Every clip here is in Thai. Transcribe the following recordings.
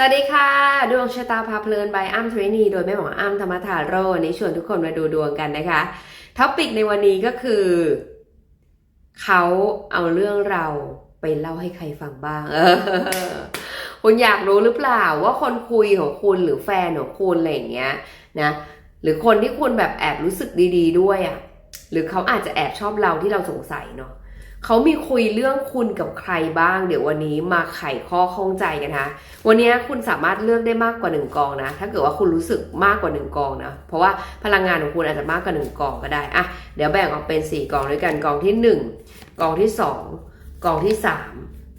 สวัสดีค่ะ ดวงชะตาพาเพลิน by อ้ำทรนีโดยแม่หมออ้ำธรรมธาโรวันนี้ชวนทุกคนมาดูดวงกันนะคะท็อปิกในวันนี้ก็คือ เขาเอาเรื่องเราไปเล่าให้ใครฟังบ้าง เออคุณอยากรู้หรือเปล่าว่าคนคุยของคุณหรือแฟนของคุณอะไรอย่างเงี้ยนะหรือคนที่คุณแบบแอบรู้สึกดี ๆ ด้วยอะ่ะหรือเขาอาจจะแอบชอบเราที่เราสงสัยเนาะ เขามีคุยเรื่องคุณกับใครบ้าง เดี๋ยววันนี้มาไขข้อข้องใจกันนะวันนี้คุณสามารถเลือกได้มากกว่าหนึ่งกองนะ ถ้าเกิดว่าคุณรู้สึกมากกว่าหนึ่งกองนะ เพราะว่าพลังงานของคุณอาจจะมากกว่าหนึ่งกองก็ได้อะเดี๋ยวแบ่งออกเป็นสี่กองด้วยกันกองที่หนึ่งกองที่สองกองที่สาม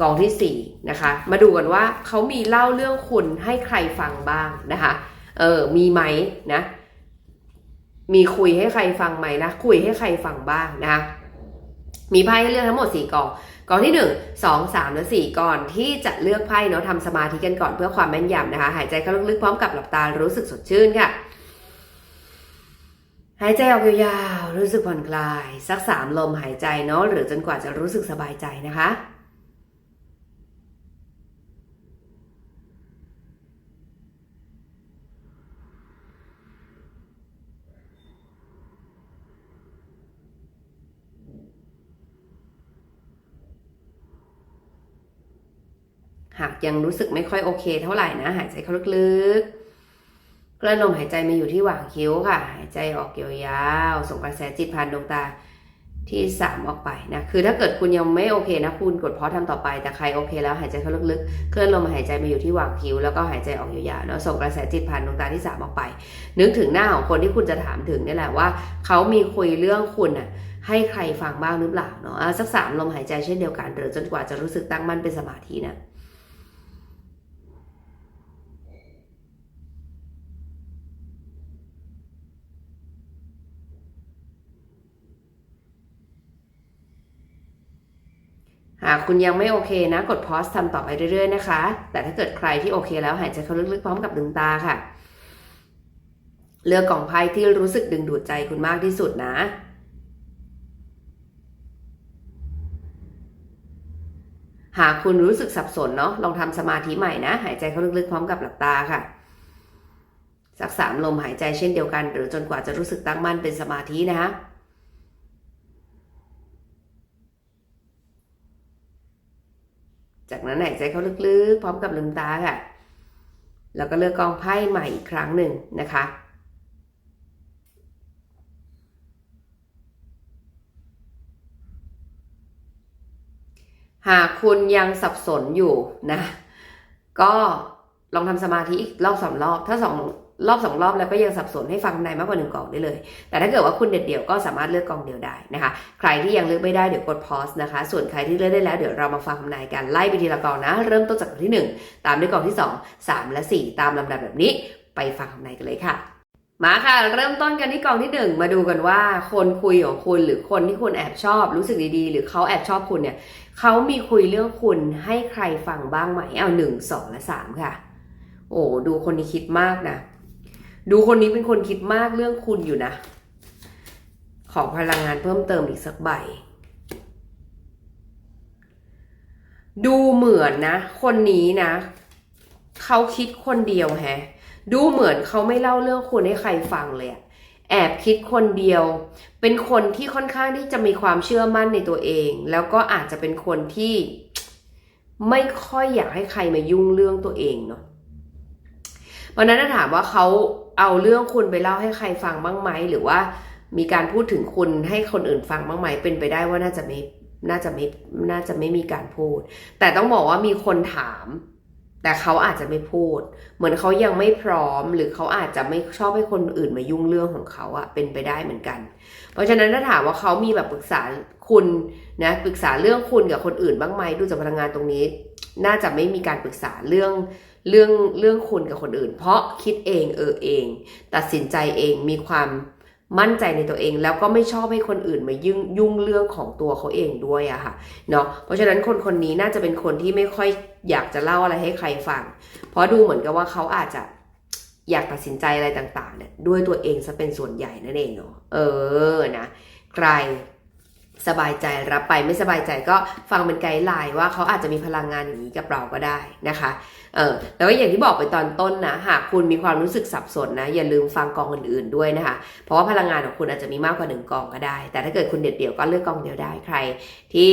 กองที่สี่นะคะ มาดูกันว่าเขามีเล่าเรื่องคุณให้ใครฟังบ้างนะคะ เออมีไหมนะ มีคุยให้ใครฟังไหมนะคุยให้ใครฟังบ้างนะคะ มีไพ่ให้เลือกทั้งหมดสี่กองกองที่ 1 2 3 และ 4ก่อนที่จะเลือกไพ่เนาะทำสมาธิกันก่อนเพื่อความแม่นยำนะคะ หายใจเข้าลึกๆพร้อมกับหลับตารู้สึกสดชื่นค่ะ หายใจออกยาวๆรู้สึกผ่อนคลาย สักสามลมหายใจเนาะหรือจนกว่าจะรู้สึกสบายใจนะคะ หากยังรู้สึกไม่ค่อยโอเคเท่าไหร่นะ หายใจเข้าลึกๆ กลั้นลมหายใจมาอยู่ที่หว่างคิ้วค่ะ หายใจออกยาวๆ ส่งกระแสจิตผ่านดวงตาที่สามออกไปนะ คือถ้าเกิดคุณยังไม่โอเคนะ คุณกดพอทำต่อไป แต่ใครโอเคแล้วหายใจเข้าลึกๆ เคลื่อนลมหายใจมาอยู่ที่หว่างคิ้วแล้วก็หายใจออกยาวๆแล้วส่งกระแสจิตผ่านดวงตาที่สามออกไป นึกถึงหน้าของคนที่คุณจะถามถึงนี่แหละว่า เขามีคุยเรื่องคุณน่ะให้ใครฟังบ้างหรือเปล่าเนาะอะสักสามลมหายใจเช่นเดียวกันหรือจนกว่าจะรู้สึกตั้งมั่นเป็นสมาธินะ หากคุณยังไม่โอเคนะ กดพอสทำต่อไปเรื่อยๆนะคะ แต่ถ้าเกิดใครที่โอเคแล้วหายใจเข้าลึกๆพร้อมกับดึงตาค่ะ เลือกกล่องไพ่ที่รู้สึกดึงดูดใจคุณมากที่สุดนะหากคุณรู้สึกสับสนเนาะลองทำสมาธิใหม่นะ หายใจเข้าลึกๆพร้อมกับหลับตาค่ะ สักสามลมหายใจเช่นเดียวกัน หรือจนกว่าจะรู้สึกตั้งมั่นเป็นสมาธินะคะ จากนั้นหายใจเข้าลึกๆ พร้อมกับลืมตาค่ะ แล้วก็เลือกกองไพ่ใหม่อีกครั้งหนึ่งนะคะ หากคุณยังสับสนอยู่นะ ก็ลองทำสมาธิอีกรอบสองรอบ ถ้าสอง รอบสองรอบแล้วก็ยังสับสนให้ฟังในมากกว่าหนึ่งกล่องได้เลย แต่ถ้าเกิดว่าคุณเด็ดเดี่ยวก็สามารถเลือกกองเดียวได้นะคะ ใครที่ยังเลือกไม่ได้เดี๋ยวกดพอสนะคะ ส่วนใครที่เลือกได้แล้วเดี๋ยวเรามาฟังคำนายกันไล่ไปทีละกองนะ เริ่มต้นจากกองที่ 1 ตามด้วยกองที่ 2 3 และ 4 ตามลำดับแบบนี้ ไปฟังคำนายกันเลยค่ะมาค่ะ เริ่มต้นกันที่กองที่1มาดูกันว่า คนคุยของคุณหรือคนที่คุณแอบชอบ รู้สึกดีๆ หรือเขาแอบชอบคุณเนี่ยเขามีคุยเรื่องคุณให้ใครฟังบ้างไหมเอาหนึ่งสองและสามค่ะ โอ้ดูคนนี้คิดมากนะ ดูคนนี้เป็นคนคิดมากเรื่องคุณอยู่นะ ขอพลังงานเพิ่มเติมอีกสักใบ ดูเหมือนนะ คนนี้นะ เขาคิดคนเดียวแฮะ ดูเหมือนเขาไม่เล่าเรื่องคุณให้ใครฟังเลยอะแอบคิดคนเดียว เป็นคนที่ค่อนข้างที่จะมีความเชื่อมั่นในตัวเอง แล้วก็อาจจะเป็นคนที่ไม่ค่อยอยากให้ใครมายุ่งเรื่องตัวเองเนาะ วันนั้นถ้าถามว่าเขาเอาเรื่องคุณไปเล่าให้ใครฟังบ้างไหมหรือว่ามีการพูดถึงคุณให้คนอื่นฟังบ้างไหมเป็นไปได้ว่าน่าจะไม่น่าจะไม่น่าจะไม่มีการพูด แต่ต้องบอกว่ามีคนถาม แต่เขาอาจจะไม่พูด เหมือนเขายังไม่พร้อม หรือเขาอาจจะไม่ชอบให้คนอื่นมายุ่งเรื่องของเขาอะเป็นไปได้เหมือนกัน เพราะฉะนั้นถ้าถามว่าเขามีแบบปรึกษาคุณนะปรึกษาเรื่องคุณกับคนอื่นบ้างไหมดูจากพลังงานตรงนี้ น่าจะไม่มีการปรึกษาเรื่อง เรื่องเรื่องคุณกับคนอื่น เพราะคิดเองเออเอง ตัดสินใจเองมีความมั่นใจในตัวเอง แล้วก็ไม่ชอบให้คนอื่นมายุ่งยุ่งเรื่องของตัวเขาเองด้วยอะค่ะเนาะเพราะฉะนั้นคนคนนี้น่าจะเป็นคนที่ไม่ค่อยอยากจะเล่าอะไรให้ใครฟัง เพราะดูเหมือนกับว่าเขาอาจจะอยากตัดสินใจอะไรต่างๆเนี่ยด้วยตัวเองซะเป็นส่วนใหญ่นั่นเองเนาะเออนะใคร สบายใจรับไปไม่สบายใจก็ฟังเป็นไกด์ไลน์ว่าเขาอาจจะมีพลังงานอย่างนี้กับเราก็ได้นะคะเออแล้วก็อย่างที่บอกไปตอนต้นนะหากคุณมีความรู้สึกสับสนนะอย่าลืมฟังกองอื่นๆด้วยนะคะ เพราะว่าพลังงานของคุณอาจจะมีมากกว่าหนึ่งกองก็ได้ แต่ถ้าเกิดคุณเด็ดเดี่ยวก็เลือกกองเดียวได้ใคร ที่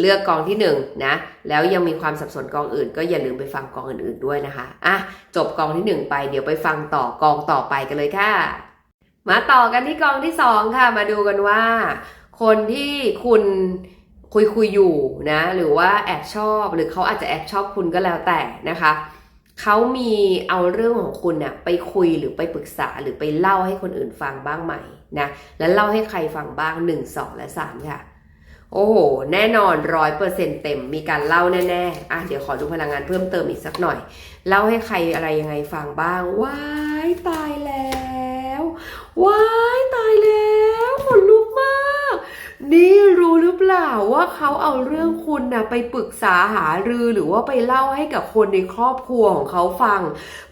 เลือกกองที่หนึ่งนะแล้วยังมีความสับสนกองอื่น ก็อย่าลืมไปฟังกองอื่น ๆด้วยนะคะอะจบกองที่หนึ่งไปเดี๋ยวไปฟังต่อกองต่อไปกันเลยค่ะ มาต่อกันที่กองที่สองค่ะ มาดูกันว่า คนที่คุณคุยคุยอยู่นะหรือว่าแอบชอบหรือเขาอาจจะแอบชอบคุณก็แล้วแต่นะคะเขามีเอาเรื่องของคุณน่ะไปคุยหรือไปปรึกษาหรือไปเล่าให้คนอื่นฟังบ้างไหมนะแล้วเล่าให้ใครฟังบ้างหนึ่งสองและสามค่ะ โอ้โห แน่นอนร้อยเปอร์เซ็นเต็มมีการเล่าแน่ๆอะเดี๋ยวขอดูพลังงานเพิ่มเติมอีกสักหน่อย เล่าให้ใครอะไรยังไงฟังบ้างว้ายตายแล้วว้ายตายแล้วขนลุกมาก นี่รู้หรือเปล่าว่าเขาเอาเรื่องคุณนะไปปรึกษาหารือหรือว่าไปเล่าให้กับคนในครอบครัวของเขาฟัง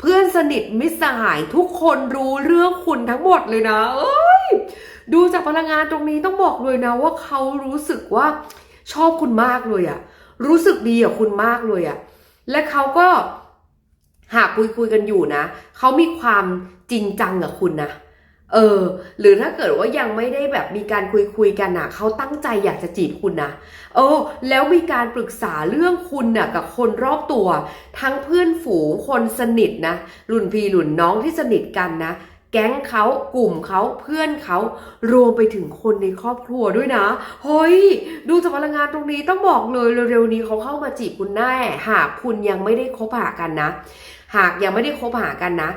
เพื่อนสนิทมิตรสหายทุกคนรู้เรื่องคุณทั้งหมดเลยนะ เอ้ยดูจากพลังงานตรงนี้ต้องบอกเลยนะ ว่าเขารู้สึกว่าชอบคุณมากเลยอะรู้สึกดีกับคุณมากเลยอะและเขาก็หากคุยคุยๆกันอยู่นะเขามีความจริงจังกับคุณนะ เออ หรือถ้าเกิดว่ายังไม่ได้แบบมีการคุยคุยกันนะเขาตั้งใจอยากจะจีบคุณนะเออแล้วมีการปรึกษาเรื่องคุณน่ะกับคนรอบตัว ทั้งเพื่อนฝูงคนสนิทนะรุ่นพี่รุ่นน้องที่สนิทกันนะแก๊งเขากลุ่มเขาเพื่อนเขารวมไปถึงคนในครอบครัวด้วยนะเฮ้ยดูจากพลังงานตรงนี้ต้องบอกเลยเร็วๆนี้เขาเข้ามาจีบคุณแน่หากคุณยังไม่ได้คบหากันนะ หากยังไม่ได้คบหากันนะ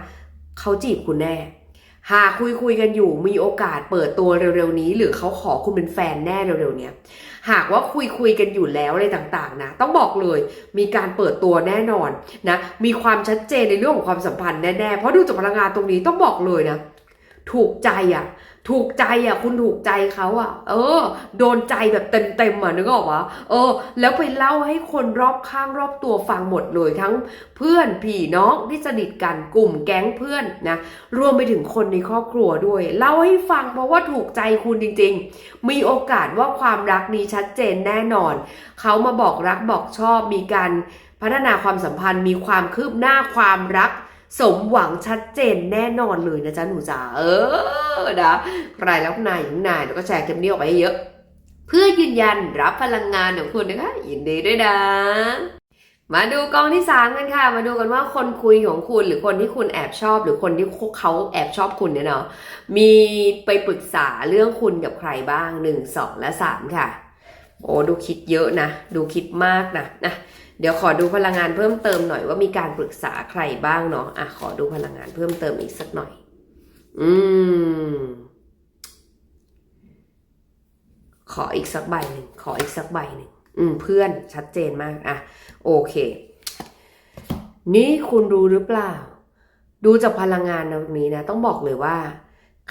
เขาจีบคุณแน่ หากคุยคุยกันอยู่มีโอกาสเปิดตัวเร็วๆนี้ หรือเขาขอคุณเป็นแฟนแน่เร็วๆเนี้ยหากว่าคุยคุยกันอยู่แล้วอะไรต่างๆ นะ ต้องบอกเลยมีการเปิดตัวแน่นอนนะมีความชัดเจนในเรื่องของความสัมพันธ์แน่ๆเพราะดูจากพลังงานตรงนี้ต้องบอกเลยนะ ถูกใจอะ ถูกใจอะคุณถูกใจเขาอะ เออ โดนใจแบบเต็มๆอะนึกออกปะเออ แล้วไปเล่าให้คนรอบข้างรอบตัวฟังหมดเลยทั้งเพื่อนพี่น้องที่สนิทกันกลุ่มแก๊งเพื่อนนะรวมไปถึงคนในครอบครัวด้วย เล่าให้ฟังเพราะว่าถูกใจคุณจริง ๆ มีโอกาสว่าความรักนี้ชัดเจนแน่นอนเขามาบอกรักบอกชอบมีการพัฒนาความสัมพันธ์มีความคืบหน้าความรัก สมหวังชัดเจนแน่นอนเลยนะจ๊ะหนูจ๋าเออนะใครแล้วนายอยู่นายแล้วก็แชร์คลิปนี้ออกไปเยอะ เพื่อยืนยันรับพลังงานของคุณนะคะยินดีด้วยนะมาดูกองที่สามกันค่ะ มาดูกันว่าคนคุยของคุณหรือคนที่คุณแอบชอบ หรือคนที่เขาแอบชอบคุณเนี่ยเนาะมีไปปรึกษาเรื่องคุณกับใครบ้างหนึ่งสองและสามค่ะ โอ้ดูคิดเยอะนะ ดูคิดมากนะนะ เดี๋ยวขอดูพลังงานเพิ่มเติมหน่อยว่ามีการปรึกษาใครบ้างเนาะอะขอดูพลังงานเพิ่มเติมอีกสักหน่อย อืม ขออีกสักใบหนึ่งขออีกสักใบหนึ่งอืม เพื่อนชัดเจนมากอะโอเค นี่คุณรู้หรือเปล่า ดูจากพลังงานตรงนี้นะ ต้องบอกเลยว่า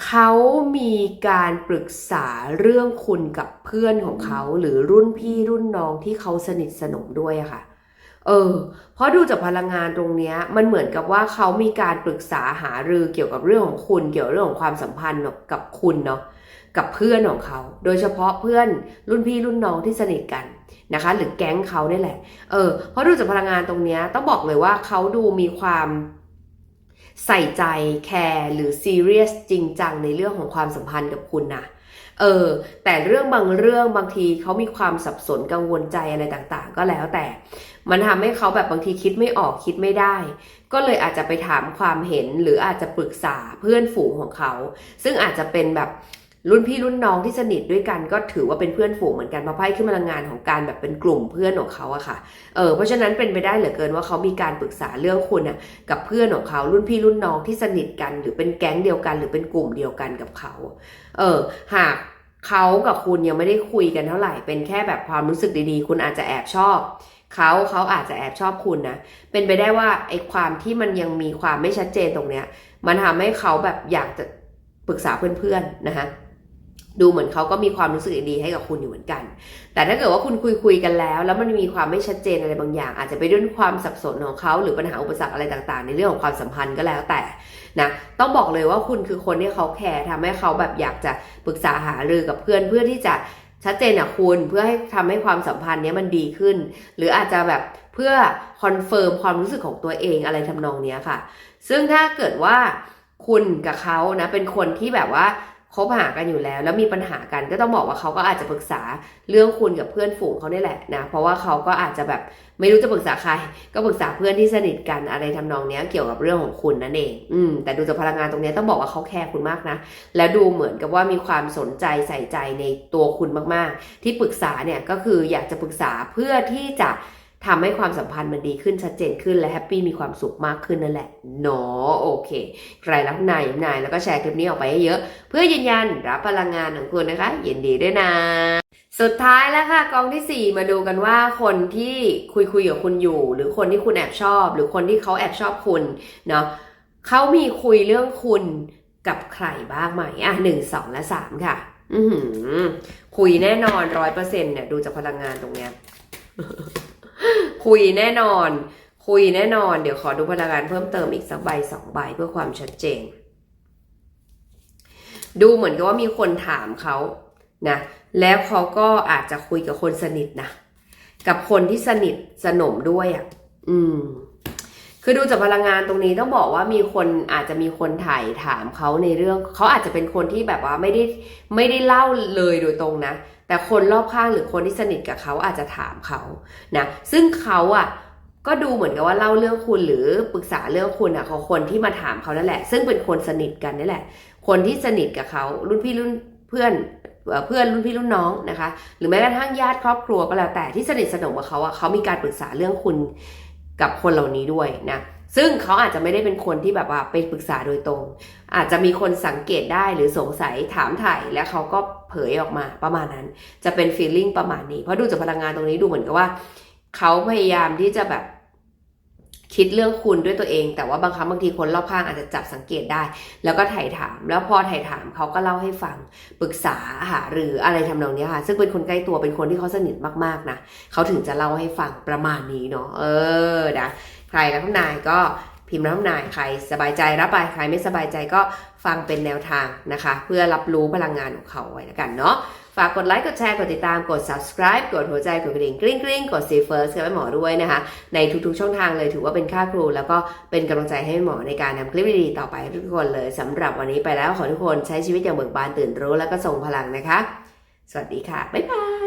เขามีการปรึกษาเรื่องคุณกับเพื่อนของเขา หรือรุ่นพี่รุ่นน้องที่เขาสนิทสนมด้วยค่ะ เออ เพราะดูจากพลังงานตรงเนี้ยมันเหมือนกับว่าเขามีการปรึกษาหารือเกี่ยวกับเรื่องของคุณ เกี่ยวกับเรื่องของความสัมพันธ์กับคุณเนาะกับเพื่อนของเขา โดยเฉพาะเพื่อนรุ่นพี่รุ่นน้องที่สนิทกันนะคะ หรือแก๊งเขาเนี่ยแหละ เออ เพราะดูจากพลังงานตรงเนี้ยต้องบอกเลยว่าเขาดูมีความใส่ใจแคร์หรือซีเรียสจริงจังในเรื่องของความสัมพันธ์กับคุณนะเออ แต่เรื่องบางเรื่องบางทีเขามีความสับสนกังวลใจอะไรต่างๆ ก็แล้วแต่ มันทำให้เขาแบบบางทีคิดไม่ออกคิดไม่ได้ ก็เลยอาจจะไปถามความเห็นหรืออาจจะปรึกษาเพื่อนฝูงของเขา ซึ่งอาจจะเป็นแบบรุ่นพี่รุ่นน้องที่สนิทด้วยกันก็ถือว่าเป็นเพื่อนฝูงเหมือนกันเพราะไพ่ขึ้นพลังงานของการแบบเป็นกลุ่มเพื่อนของเขาอะค่ะ เออเพราะฉะนั้นเป็นไปได้เหลือเกินว่าเขามีการปรึกษาเรื่องคุณอะกับเพื่อนของเขารุ่นพี่รุ่นน้องที่สนิทกัน หรือเป็นแก๊งเดียวกัน หรือเป็นกลุ่มเดียวกันกับเขา เออหากเขากับคุณยังไม่ได้คุยกันเท่าไหร่เป็นแค่แบบความรู้สึกดีๆ คุณอาจจะแอบชอบ เขาเขาอาจจะแอบชอบคุณนะ เป็นไปได้ว่าไอ้ความที่มันยังมีความไม่ชัดเจนตรงเนี้ย มันทำให้เขาแบบอยากจะปรึกษาเพื่อนๆนะคะดูเหมือนเขาก็มีความรู้สึกดีให้กับคุณอยู่เหมือนกัน แต่ถ้าเกิดว่าคุณคุยคุยๆกันแล้ว แล้วมันมีความไม่ชัดเจนอะไรบางอย่าง อาจจะไปด้วยความสับสนของเขา หรือปัญหาอุปสรรคอะไรต่างๆ ในเรื่องของความสัมพันธ์ก็แล้วแต่นะ ต้องบอกเลยว่าคุณคือคนที่เขาแคร์ทำให้เขาแบบอยากจะปรึกษาหารือกับเพื่อนเพื่อที่จะ ชัดเจนอะคุณเพื่อให้ทำให้ความสัมพันธ์เนี้ยมันดีขึ้น หรืออาจจะแบบเพื่อคอนเฟิร์มความรู้สึกของตัวเองอะไรทำนองเนี้ยค่ะ ซึ่งถ้าเกิดว่าคุณกับเขานะเป็นคนที่แบบว่า คบหากันอยู่แล้ว แล้วมีปัญหากันก็ต้องบอกว่าเขาก็อาจจะปรึกษาเรื่องคุณกับเพื่อนฝูงเขาได้แหละนะเพราะว่าเขาก็อาจจะแบบไม่รู้จะปรึกษาใคร ก็ปรึกษาเพื่อนที่สนิทกันอะไรทำนองเนี้ยเกี่ยวกับเรื่องของคุณนั่นเองอืมแต่ดูจากพลังงานตรงเนี้ยต้องบอกว่าเขาแคร์คุณมากนะ แล้วดูเหมือนกับว่ามีความสนใจใส่ใจในตัวคุณมากๆ ที่ปรึกษาเนี่ยก็คืออยากจะปรึกษาเพื่อที่จะ ทำให้ความสัมพันธ์มันดีขึ้นชัดเจนขึ้นและแฮปปี้มีความสุขมากขึ้นนั่นแหละเนาะโอเค ใครรักนายนายแล้วก็แชร์คลิปนี้ออกไปให้เยอะ เพื่อยืนยันรับพลังงานของคุณนะคะยินดีด้วยนะสุดท้ายแล้วค่ะกองที่ 4 มาดูกันว่าคนที่คุยคุยกับคุณอยู่ หรือคนที่คุณแอบชอบ หรือคนที่เขาแอบชอบคุณเนาะเขามีคุยเรื่องคุณกับใครบ้างไหมอะหนึ่งสองและสามค่ะ อือคุยแน่นอนร้อยเปอร์เซ็นต์เนี่ยดูจากพลังงานตรงเนี้ย คุยแน่นอน คุยแน่นอน เดี๋ยวขอดูพลังงานเพิ่มเติมอีกสักใบสองใบเพื่อความชัดเจน ดูเหมือนกับว่ามีคนถามเขานะแล้วเขาก็อาจจะคุยกับคนสนิทนะกับคนที่สนิทสนมด้วยอะ่ะ อืม คือดูจากพลังงานตรงนี้ต้องบอกว่ามีคนอาจจะมีคนถ่ายถามเขาในเรื่องเขาอาจจะเป็นคนที่แบบว่าไม่ได้ไม่ได้เล่าเลยโดยตรงนะ แต่คนรอบข้างหรือคนที่สนิทกับเขาอาจจะถามเขานะซึ่งเขาอะก็ดูเหมือนกับว่าเล่าเรื่องคุณหรือปรึกษาเรื่องคุณอะเขาคนที่มาถามเขานั่นแหละ ซึ่งเป็นคนสนิทกันนี่แหละ คนที่สนิทกับเขารุ่นพี่รุ่นเพื่อนเพื่อนรุ่นพี่รุ่นน้องนะคะ หรือแม้กระทั่งญาติครอบครัวก็แล้วแต่ที่สนิทสนมกับเขาอะเขามีการปรึกษาเรื่องคุณกับคนเหล่านี้ด้วยนะ ซึ่งเขาอาจจะไม่ได้เป็นคนที่แบบว่าไปปรึกษาโดยตรง อาจจะมีคนสังเกตได้หรือสงสัยถามถ่ายแล้วเขาก็เผยออกมาประมาณนั้น จะเป็นฟีลลิ่งประมาณนี้ เพราะดูจากพลังงานตรงนี้ดูเหมือนกับว่า เขาพยายามที่จะแบบคิดเรื่องคุณด้วยตัวเอง แต่ว่าบางครั้งบางทีคนรอบข้างอาจจะจับสังเกตได้ แล้วก็ถ่ายถาม แล้วพอถ่ายถามเขาก็เล่าให้ฟังปรึกษาหาหรืออะไรทำนองนี้ค่ะ ซึ่งเป็นคนใกล้ตัวเป็นคนที่เขาสนิทมากๆนะเขาถึงจะเล่าให้ฟังประมาณนี้เนาะเออนะ ใครรับทำนายก็พิมพ์รับทำนายใครสบายใจรับไปใครไม่สบายใจก็ฟังเป็นแนวทางนะคะ เพื่อรับรู้พลังงานของเขาไว้แล้วกันเนาะฝากกดไลค์ กดแชร์ กดติดตาม กด subscribe กดหัวใจ กดกระดิ่งกริ๊งกริ๊งกด see first กับแม่หมอด้วยนะคะ ในทุกๆช่องทางเลยถือว่าเป็นค่าครู แล้วก็เป็นกำลังใจให้หมอในการนำคลิปดีๆต่อไปให้ทุกคนเลยสำหรับวันนี้ไปแล้วขอทุกคนใช้ชีวิตอย่างเบิกบานตื่นรู้ แล้วก็ทรงพลังนะคะ สวัสดีค่ะ บ๊ายบาย